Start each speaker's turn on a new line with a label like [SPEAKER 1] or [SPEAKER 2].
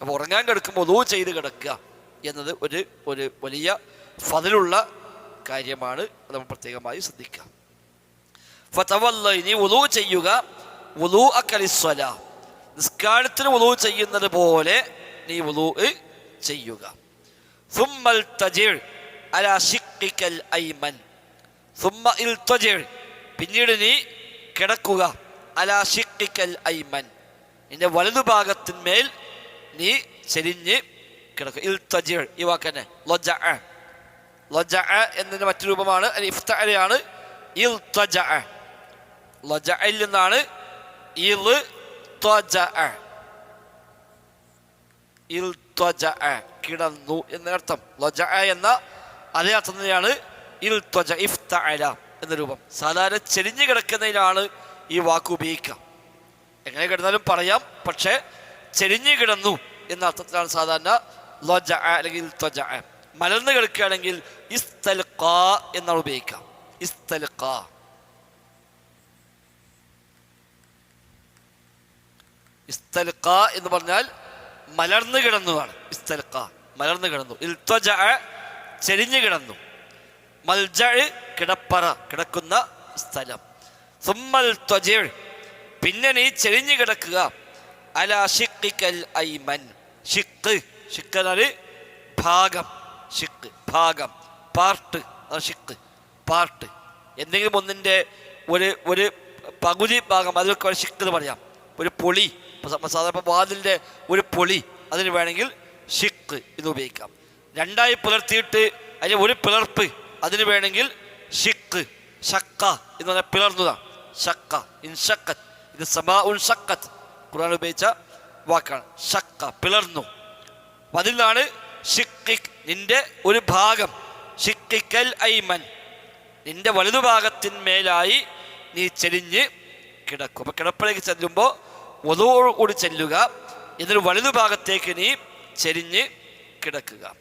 [SPEAKER 1] അപ്പോൾ ഉറങ്ങാൻ കിടക്കുമ്പോൾ ഒതു ചെയ്ത് കിടക്കുക എന്നത് ഒരു ഒരു വലിയ ഫതിലുള്ള കാര്യമാണ്. നമ്മൾ പ്രത്യേകമായി ശ്രദ്ധിക്കുക. ഫതവല്ല ഇനി ഉളു ചെയ്യുക ഉളു അക്കലിസ്വല നിസ്കാരത്തിന് ഉളു ചെയ്യുന്നത് പോലെ നീ ഉളു ചെയ്യുക. തജിർ അലാ ഷിക്കിക്കൽ ഐമൻ. സുമ്മ ഇൽ തജിർ പിന്നീട് നീ കിടക്കുക. അലാ ഷിക്കിക്കൽ ഐമൻ. നിന്റെ വലതുഭാഗത്തിന്മേൽ നീ ചെരിഞ്ഞ് കിടക്കുക ഇൽ തജിർ ഈ വാക്കന്നെ. ലൊജ ലൊജ എന്നതിന്റെ മറ്റു രൂപമാണ്. അല്ല ഇഫ്തഅലയാണ്. ഇൽ തജ ലൊജയിൽ നിന്നാണ് ഇൽ ത്വജ ഇൽ ത്വജ കിടന്നു എന്നർത്ഥം. ലൊജ എന്ന അതേ അർത്ഥം തന്നെയാണ് ഇൽ ത്വജ ഇഫ്ത എന്ന രൂപം. സാധാരണ ചെരിഞ്ഞു കിടക്കുന്നതിനാണ് ഈ വാക്ക് ഉപയോഗിക്കുക. എങ്ങനെ കിടന്നാലും പറയാം പക്ഷേ ചെരിഞ്ഞു കിടന്നു എന്ന അർത്ഥത്തിലാണ് സാധാരണ ലൊജ അല്ലെങ്കിൽ ത്വജ. മലർന്ന് കിടക്കുകയാണെങ്കിൽ എന്നാണ് ഉപയോഗിക്കാം. എന്ന് പറഞ്ഞാൽ മലർന്നു കിടന്നതാണ് ഇസ്തൽഖ. മലർന്നു കിടന്നു. ചെരിഞ്ഞു കിടന്നു. മൽജ കിടപ്പറ കിടക്കുന്ന സ്ഥലം. പിന്നെ നീ ചെരിഞ്ഞു കിടക്കുക. അല ഷിക്കിക്കൽ ഷിക്ക് ഷിക്ക് ഭാഗം. ഭാഗം. പാർട്ട്. പാർട്ട്. എന്തെങ്കിലും ഒന്നിന്റെ ഒരു ഒരു പകുതി ഭാഗം അതിലൊക്കെ ഷിക്ക് എന്ന് പറയാം. ഒരു പൊളി. സാധാരണ വാതിലിന്റെ ഒരു പൊളി അതിന് വേണമെങ്കിൽ ഷിക്ക് എന്ന് ഉപയോഗിക്കാം. രണ്ടായി പുലർത്തിയിട്ട് അതിന് ഒരു പിളർപ്പ് അതിന് വേണമെങ്കിൽ ഷിക്ക് ഷക്ക എന്ന് പറഞ്ഞാൽ പിളർന്നതാണ്. ഷക്ക ഇൻഷക്കത്ത് ഇത് സമാ ഉൻ ഷക്കത്ത് ഖുർആൻ ഉപയോഗിച്ച വാക്കാണ്. ഷക്ക പിളർന്നു. അതിൽ നിന്നാണ് ഷിക്കിക് നിന്റെ ഒരു ഭാഗം. ഷിക്കിക്കൽ ഐമൻ. നിന്റെ വലതുഭാഗത്തിന്മേലായി നീ ചെരിഞ്ഞ് കിടക്കും. അപ്പൊ കിടപ്പിലേക്ക് ചെല്ലുമ്പോൾ ഒതോടുകൂടി ചെല്ലുക. എന്നിട്ട് വലതുഭാഗത്തേക്ക് നീ ചെരിഞ്ഞ് കിടക്കുക.